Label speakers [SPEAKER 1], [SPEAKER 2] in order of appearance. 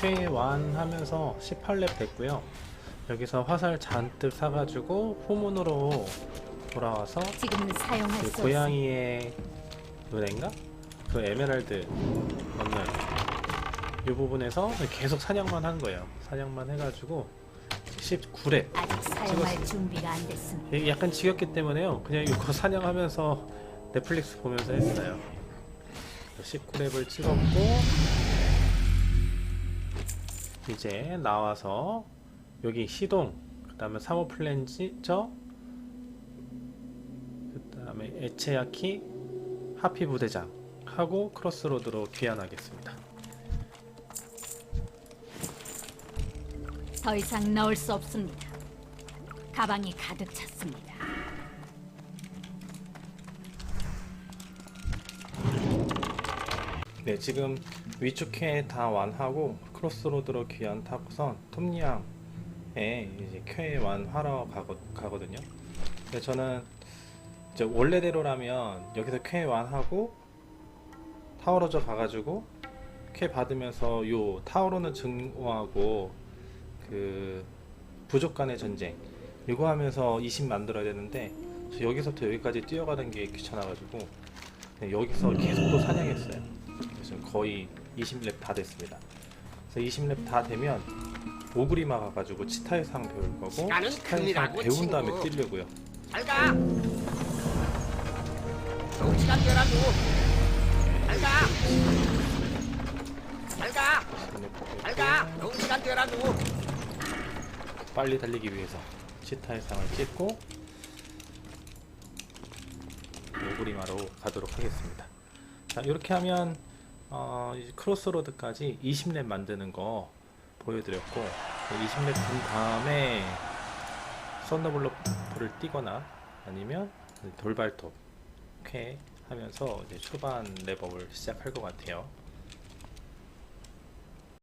[SPEAKER 1] 쾌 완하면서 18렙 됐고요. 여기서 화살 잔뜩 사가지고 후문으로 돌아와서
[SPEAKER 2] 지금은 사용할
[SPEAKER 1] 그
[SPEAKER 2] 수.
[SPEAKER 1] 고양이의 은행가? 그 에메랄드 얻는 이 부분에서 계속 사냥만 한 거예요. 사냥만 해가지고 19렙.
[SPEAKER 2] 아직 사용할
[SPEAKER 1] 찍었습니다.
[SPEAKER 2] 준비가 안 됐습니다.
[SPEAKER 1] 이게 약간 지겹기 때문에요. 그냥 이거 사냥하면서 넷플릭스 보면서 했어요. 19렙을 찍었고 이제 나와서 여기 시동, 그 다음에 사모 플랜저, 그 다음에 에체야키, 하피 부대장 하고 크로스로드로 귀환하겠습니다.
[SPEAKER 2] 더 이상 넣을 수 없습니다. 가방이 가득 찼습니다.
[SPEAKER 1] 네, 지금 위쪽에 다 완하고 크로스로드로 귀환 타고선 톱니앙에 이제 쾌 완하러 가거, 가거 든요. 근데 저는 이제 원래대로라면 여기서 쾌 완하고 타워로저 가가지고 쾌 받으면서 요 타워로는 증오하고 그 부족 간의 전쟁 이거 하면서 20 만들어야 되는데 저 여기서부터 여기까지 뛰어가는 게 귀찮아가지고 네, 여기서 계속 또 사냥했어요. 지금 거의 20렙 다 됐습니다. 그래서 20렙 다 되면 오그리마 가가지고 치타의 상 배울 거고
[SPEAKER 3] 나는
[SPEAKER 1] 치타의 상
[SPEAKER 3] 큰일하고,
[SPEAKER 1] 배운 다음에
[SPEAKER 3] 친구.
[SPEAKER 1] 뛰려고요.
[SPEAKER 3] 잘가. 시간 되라고. 잘가. 잘가. 잘가. 시간 되라고.
[SPEAKER 1] 빨리 달리기 위해서 치타의 상을 찍고 오그리마로 가도록 하겠습니다. 자 이렇게 하면 어, 크로스로드까지 20렙 만드는 거 보여드렸고 20렙 된 다음에 썬더블록을 뛰거나 아니면 돌발톱 쾌 하면서 이제 초반 랩업을 시작할 것 같아요.